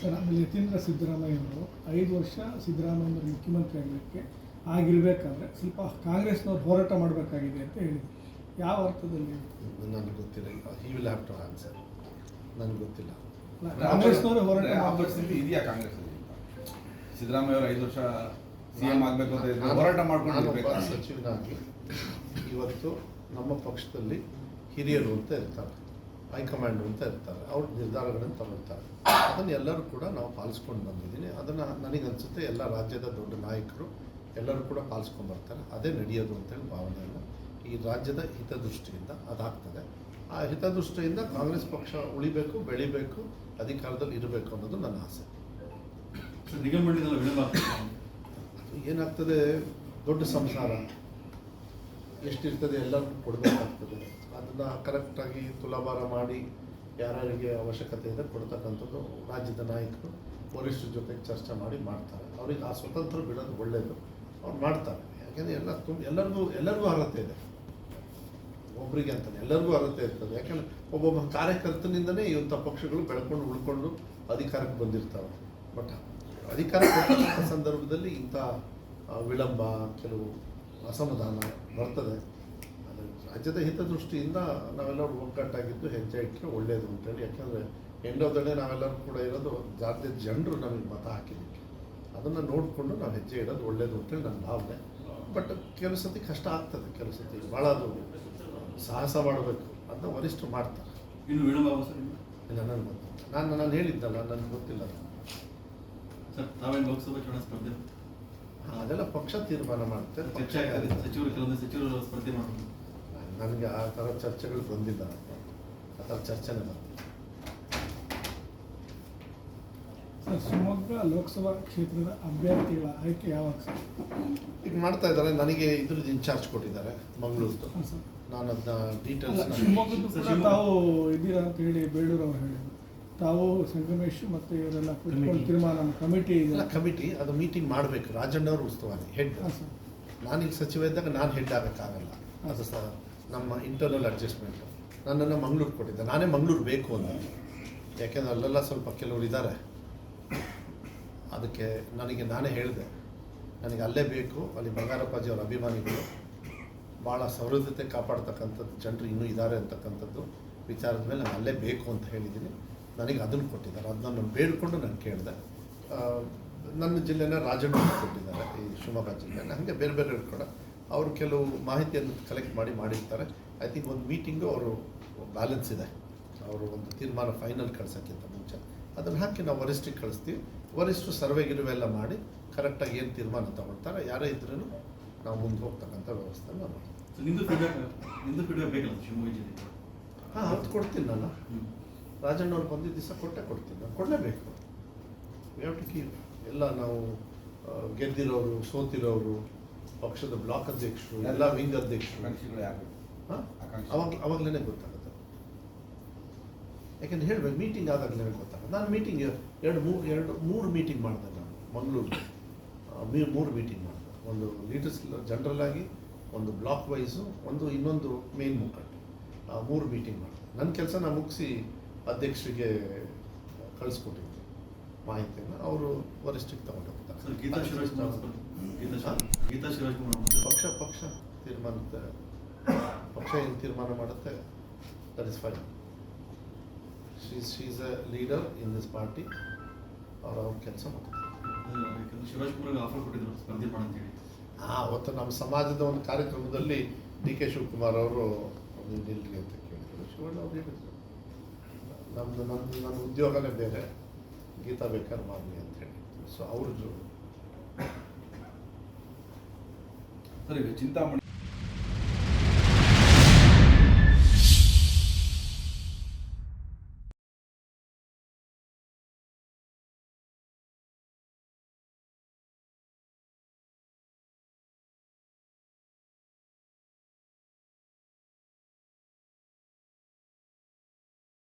Sir ಆಮೇಲೆ ಯತೀಂದ್ರ ಸಿದ್ದರಾಮಯ್ಯನವರು ಐದು ವರ್ಷ ಸಿದ್ದರಾಮಯ್ಯನವರು ಮುಖ್ಯಮಂತ್ರಿ ಆಗಲಿಕ್ಕೆ ಆಗಿರಬೇಕಾದ್ರೆ ಸ್ವಲ್ಪ ಕಾಂಗ್ರೆಸ್ನವ್ರು ಹೋರಾಟ ಮಾಡಬೇಕಾಗಿದೆ ಅಂತ ಹೇಳಿ ಯಾವ ಅರ್ಥದಲ್ಲಿ? ನನಗೆ ಗೊತ್ತಿಲ್ಲ. He will have to answer ನನಗೆ ಗೊತ್ತಿಲ್ಲ. ಕಾಂಗ್ರೆಸ್ನವರು ಹೋರಾಟ ಆ. ಪರಿಸ್ಥಿತಿ ಇದೆಯಾ ಕಾಂಗ್ರೆಸ್ ಸಿದ್ದರಾಮಯ್ಯ ಅವರು ಐದು ವರ್ಷ ಸಿಎಂ ಆಗಬೇಕು ಅಂತ ಹೋರಾಟ ಮಾಡ್ಕೊಂಡು ಸಚಿವನಾಗಿ ಇವತ್ತು ನಮ್ಮ ಪಕ್ಷದಲ್ಲಿ ಹಿರಿಯರು ಅಂತ ಇರ್ತಾರೆ. ಹೈಕಮಾಂಡ್ ಅಂತ ಇರ್ತಾರೆ. ಅವ್ರ ನಿರ್ಧಾರಗಳನ್ನು ತಗೊಳ್ತಾರೆ. ಅದನ್ನು ಎಲ್ಲರೂ ಕೂಡ ನಾವು ಪಾಲಿಸ್ಕೊಂಡು ಬಂದಿದ್ದೀನಿ. ಅದನ್ನು ನನಗೆ ಅನಿಸುತ್ತೆ ಎಲ್ಲ ರಾಜ್ಯದ ದೊಡ್ಡ ನಾಯಕರು ಎಲ್ಲರೂ ಕೂಡ ಪಾಲಿಸ್ಕೊಂಡು ಬರ್ತಾರೆ. ಅದೇ ನಡೆಯೋದು ಅಂತೇಳಿ ಭಾವನೆಯನ್ನು ಈ ರಾಜ್ಯದ ಹಿತದೃಷ್ಟಿಯಿಂದ ಅದಾಗ್ತದೆ ಆ ಹಿತದೃಷ್ಟಿಯಿಂದ ಕಾಂಗ್ರೆಸ್ ಪಕ್ಷ ಉಳಿಬೇಕು ಬೆಳಿಬೇಕು ಅಧಿಕಾರದಲ್ಲಿ ಇರಬೇಕು ಅನ್ನೋದು ನನ್ನ ಆಸೆ. ನಿಗಮ ಏನಾಗ್ತದೆ? ದೊಡ್ಡ ಸಂಸಾರ. ಎಷ್ಟಿರ್ತದೆ ಎಲ್ಲರಿಗೂ ಕೊಡಬೇಕಾಗ್ತದೆ. ಅದನ್ನು ಕರೆಕ್ಟಾಗಿ ತುಲಾಭಾರ ಮಾಡಿ ಯಾರ್ಯಾರಿಗೆ ಅವಶ್ಯಕತೆ ಇದೆ ಕೊಡ್ತಕ್ಕಂಥದ್ದು ರಾಜ್ಯದ ನಾಯಕರು ಪೊಲೀಸರ ಜೊತೆಗೆ ಚರ್ಚೆ ಮಾಡಿ ಮಾಡ್ತಾರೆ. ಅವ್ರಿಗೆ ಆ ಸ್ವತಂತ್ರ ಬಿಡೋದು ಒಳ್ಳೆಯದು ಅವ್ರು ಮಾಡ್ತಾರೆ. ಯಾಕೆಂದರೆ ಎಲ್ಲ ತುಂಬ ಎಲ್ಲರಿಗೂ ಎಲ್ಲರಿಗೂ ಅರ್ಹತೆ ಇದೆ. ಒಬ್ಬರಿಗೆ ಅಂತಾನೆ ಎಲ್ಲರಿಗೂ ಅರ್ಹತೆ ಇರ್ತದೆ. ಯಾಕಂದ್ರೆ ಒಬ್ಬೊಬ್ಬ ಕಾರ್ಯಕರ್ತನಿಂದನೇ ಇವಂಥ ಪಕ್ಷಗಳು ಬೆಳ್ಕೊಂಡು ಉಳ್ಕೊಂಡು ಅಧಿಕಾರಕ್ಕೆ ಬಂದಿರ್ತಾವೆ. ಬಟ್ ಅಧಿಕಾರ ಸಂದರ್ಭದಲ್ಲಿ ಇಂಥ ವಿಳಂಬ, ಕೆಲವು ಅಸಮಾಧಾನ ಬರ್ತದೆ. ರಾಜ್ಯದ ಹಿತದೃಷ್ಟಿಯಿಂದ ನಾವೆಲ್ಲರೂ ಒಗ್ಗಟ್ಟಾಗಿದ್ದು ಹೆಜ್ಜೆ ಇಟ್ಟರೆ ಒಳ್ಳೆಯದು ಅಂತೇಳಿ. ಯಾಕೆಂದರೆ ಎಂಡ್ ಆಫ್ ದ ಡೇ ನಾವೆಲ್ಲರೂ ಕೂಡ ಇರೋದು ಜಾತಿಯ ಜನರು ನಮಗೆ ಮತ ಹಾಕಿದ್ದಕ್ಕೆ. ಅದನ್ನು ನೋಡಿಕೊಂಡು ನಾವು ಹೆಜ್ಜೆ ಇಡೋದು ಒಳ್ಳೆಯದು ಅಂತೇಳಿ ನನ್ನ ಭಾವನೆ. ಬಟ್ ಕೆಲವು ಸತಿ ಕಷ್ಟ ಆಗ್ತದೆ ಕೆಲವು ಸತಿ ಭಾಳ ಅದು ಸಾಹಸ ಮಾಡಬೇಕು ಅಂತ ವರಿಷ್ಠರು ಮಾಡ್ತಾರೆ. ಇನ್ನು ಇಲ್ಲ ನನಗೆ ಗೊತ್ತಿಲ್ಲ. ನಾನು ನಾನು ಹೇಳಿದ್ದಲ್ಲ ನನಗೆ ಗೊತ್ತಿಲ್ಲ. ಸರ್ ತಾವೇನು ಲೋಕಸಭಾ ಚುನಾವಣೆ ಸ್ಪರ್ಧೆ? ಅದೆಲ್ಲ ಪಕ್ಷ ತೀರ್ಮಾನ ಮಾಡುತ್ತೆ. ಚರ್ಚೆ ಆಗ್ತದೆ. ಸಚಿವರು ಕೆಲವೊಂದು ಸಚಿವರು ಸ್ಪರ್ಧೆ ಮಾಡೋದು ನನಗೆ ಆ ಥರ ಚರ್ಚೆಗಳು ಬಂದಿಲ್ಲ. ಆ ಥರ ಚರ್ಚೆನೇ ಬಂದಿಲ್ಲ. ಸರ್ ಶಿವಮೊಗ್ಗ ಲೋಕಸಭಾ ಕ್ಷೇತ್ರದ ಅಭ್ಯರ್ಥಿಗಳ ಆಯ್ಕೆ ಯಾವಾಗ ಸರ್? ಈಗ ಮಾಡ್ತಾ ಇದ್ದಾರೆ. ನನಗೆ ಇದ್ರದ್ದು ಇನ್ಚಾರ್ಜ್ ಕೊಟ್ಟಿದ್ದಾರೆ ಮಂಗಳೂರ್ದು. ನಾನು ಅದನ್ನ ಡೀಟೇಲ್ಸ್ ಶಿವಮೊಗ್ಗದ್ದು ಕೂಡ ಶಿವಮೊಗ್ಗ- ತಾವು ಇದ್ದೀರಾ ಅಂತ ಹೇಳಿ ಬೇಳೂರು ಅವರು ಹೇಳಿದ್ರು. ತಾವು ಸಂಗಮೇಶ್ ಮತ್ತು ಇವರೆಲ್ಲ ಕುತ್ಕೊಂಡು ತೀರ್ಮಾನ ಕಮಿಟಿ ಇದೆ. ಕಮಿಟಿ ಅದು ಮೀಟಿಂಗ್ ಮಾಡಬೇಕು. ರಾಜಣ್ಣವರು ಉಸ್ತುವಾರಿ ಹೆಡ್ ನಾನೀಗ ಸಚಿವ ಇದ್ದಾಗ ನಾನು ಹೆಡ್ ಆಗಬೇಕಾಗಲ್ಲ ಅದು ಸಹ ನಮ್ಮ ಇಂಟರ್ನಲ್ ಅಡ್ಜಸ್ಟ್ಮೆಂಟ್ ನನ್ನನ್ನು ಮಂಗಳೂರು ಕೊಟ್ಟಿದ್ದೆ. ನಾನೇ ಮಂಗ್ಳೂರು ಬೇಕು ಅಂತ. ಯಾಕೆಂದ್ರೆ ಅಲ್ಲೆಲ್ಲ ಸ್ವಲ್ಪ ಕೆಲವರು ಇದ್ದಾರೆ ಅದಕ್ಕೆ ನನಗೆ ನಾನೇ ಹೇಳಿದೆ. ನನಗೆ ಅಲ್ಲೇ ಬೇಕು. ಅಲ್ಲಿ ಬಂಗಾರಪ್ಪಾಜಿ ಅವರ ಅಭಿಮಾನಿಗಳು. ಭಾಳ ಸೌಹೃದತೆ ಕಾಪಾಡ್ತಕ್ಕಂಥದ್ದು ಜನರು ಇನ್ನೂ ಇದ್ದಾರೆ ಅಂತಕ್ಕಂಥದ್ದು ವಿಚಾರದ ಮೇಲೆ ನಾನು ಅಲ್ಲೇ ಬೇಕು ಅಂತ ಹೇಳಿದ್ದೀನಿ. ನನಗೆ ಅದನ್ನು ಕೊಟ್ಟಿದ್ದಾರೆ ಅದನ್ನ ನಾನು ಬೇಡಿಕೊಂಡು ನಾನು ಕೇಳಿದೆ. ನನ್ನ ಜಿಲ್ಲೆನ ರಾಜಣ್ಣ ಕೊಟ್ಟಿದ್ದಾರೆ ಈ ಶಿವಮೊಗ್ಗ ಜಿಲ್ಲೆನ. ಹಾಗೆ ಬೇರೆ ಬೇರೆ ಕೂಡ ಅವರು ಕೆಲವು ಮಾಹಿತಿಯನ್ನು ಕಲೆಕ್ಟ್ ಮಾಡಿ ಮಾಡಿರ್ತಾರೆ. ಐ ಥಿಂಕ್ ಒಂದು ಮೀಟಿಂಗು ಅವರು ಬ್ಯಾಲೆನ್ಸ್ ಇದೆ. ಅವರು ಒಂದು ತೀರ್ಮಾನ ಫೈನಲ್ ಕಳ್ಸೋಕ್ಕಿಂತ ಮುಂಚೆ. ಅದನ್ನು ಹಾಕಿ ನಾವು ವರಿಷ್ಠಿಗೆ ಕಳಿಸ್ತೀವಿ. ವರಿಷ್ಠರು ಸರ್ವೆ ಗಿರ್ವೆ ಎಲ್ಲ ಮಾಡಿ ಕರೆಕ್ಟಾಗಿ ಏನು ತೀರ್ಮಾನ ತಗೊಳ್ತಾರೆ ಯಾರೇ ಇದ್ರೂ ನಾವು ಮುಂದೆ ಹೋಗ್ತಕ್ಕಂಥ ವ್ಯವಸ್ಥೆ ಮಾಡ್ತೀವಿ. ಶಿವಮೊಗ್ಗ ಜಿಲ್ಲೆ ಹಾಂ ಅದು ಕೊಡ್ತೀನಿ ನಾನು. ರಾಜಣ್ಣವ್ರು ಬಂದಿದ್ದ ದಿವಸ ಕೊಟ್ಟೆ ಕೊಡ್ತೀನಿ. ನಾನು ಕೊಡಲೇಬೇಕು. ಯಾವ ಟು ಕೀಪ್ ಎಲ್ಲ ನಾವು ಗೆದ್ದಿರೋರು ಸೋತಿರೋರು ಪಕ್ಷದ ಬ್ಲಾಕ್ ಅಧ್ಯಕ್ಷರು ಎಲ್ಲ ವಿಂಗ್ ಅಧ್ಯಕ್ಷರು. ಅವಾಗ ಅವಾಗಲೇ ಗೊತ್ತಾಗುತ್ತೆ. ಯಾಕೆಂದ್ರೆ ಹೇಳ್ಬೇಕು ಮೀಟಿಂಗ್ ಆದಾಗಲೇ ಗೊತ್ತಾಗುತ್ತೆ. ನಾನು ಮೀಟಿಂಗ್ ಎರಡು ಮೂರು ಎರಡು ಮೂರು ಮೀಟಿಂಗ್ ಮಾಡಿದೆ ನಾನು ಮಂಗಳೂರು ಮೂರು ಮೀಟಿಂಗ್ ಮಾಡಿದೆ. ಒಂದು ಲೀಡರ್ಸ್ ಜನರಲ್ ಆಗಿ ಒಂದು ಬ್ಲಾಕ್ ವೈಸು ಒಂದು ಇನ್ನೊಂದು ಮೇನ್ ಮುಖಂಡ. ಮೂರು ಮೀಟಿಂಗ್ ಮಾಡಿದೆ. ನನ್ನ ಕೆಲಸ ನಾನು ಮುಗಿಸಿ ಅಧ್ಯಕ್ಷರಿಗೆ ಕಳಿಸ್ಕೊಟ್ಟಿದ್ದೆ ಮಾಹಿತಿಯನ್ನು ಅವರು ವರಿಷ್ಠಕ್ಕೆ ತಗೊಂಡು ಪಕ್ಷ ಪಕ್ಷ ತೀರ್ಮಾನಕ್ಕೆ ಪಕ್ಷ ಏನು ತೀರ್ಮಾನ ಮಾಡುತ್ತೆ? That is fine she's she's a leader in this party ಅವ್ರು ಅವ್ರ ಕೆಲಸ ಮಾಡ್ತಾರೆ. ಅದು ಯಾಕಂದ್ರೆ ಶಿವರಾಜ್ ಕುಮಾರ್ ಆಫರ್ ಕೊಟ್ಟಿದ್ರು ಸ್ಪರ್ಧೆ ಮಾಡಂತೇಳಿ ಆ ಅವತ್ತು ನಮ್ಮ ಸಮಾಜದ ಒಂದು ಕಾರ್ಯಕ್ರಮದಲ್ಲಿ ಡಿ ಕೆ ಶಿವಕುಮಾರ್ ಅವರು ನೀವು ಅಂತ ಕೇಳಿದ್ರು. ಶಿವಣ್ಣ ಅವ್ರು ಹೇಳಿದ್ರು. ನಮ್ಮದು ನನ್ನ ನನ್ನ ಉದ್ಯೋಗನೇ ಬೇರೆ. ಗೀತಾ ಬೇಕಾದ್ರೆ ಮಾಡಲಿ ಅಂತ ಹೇಳಿ. ಸೊ ಅವರು ಸರಿ, ಈಗ ಚಿಂತಾಮಣಿ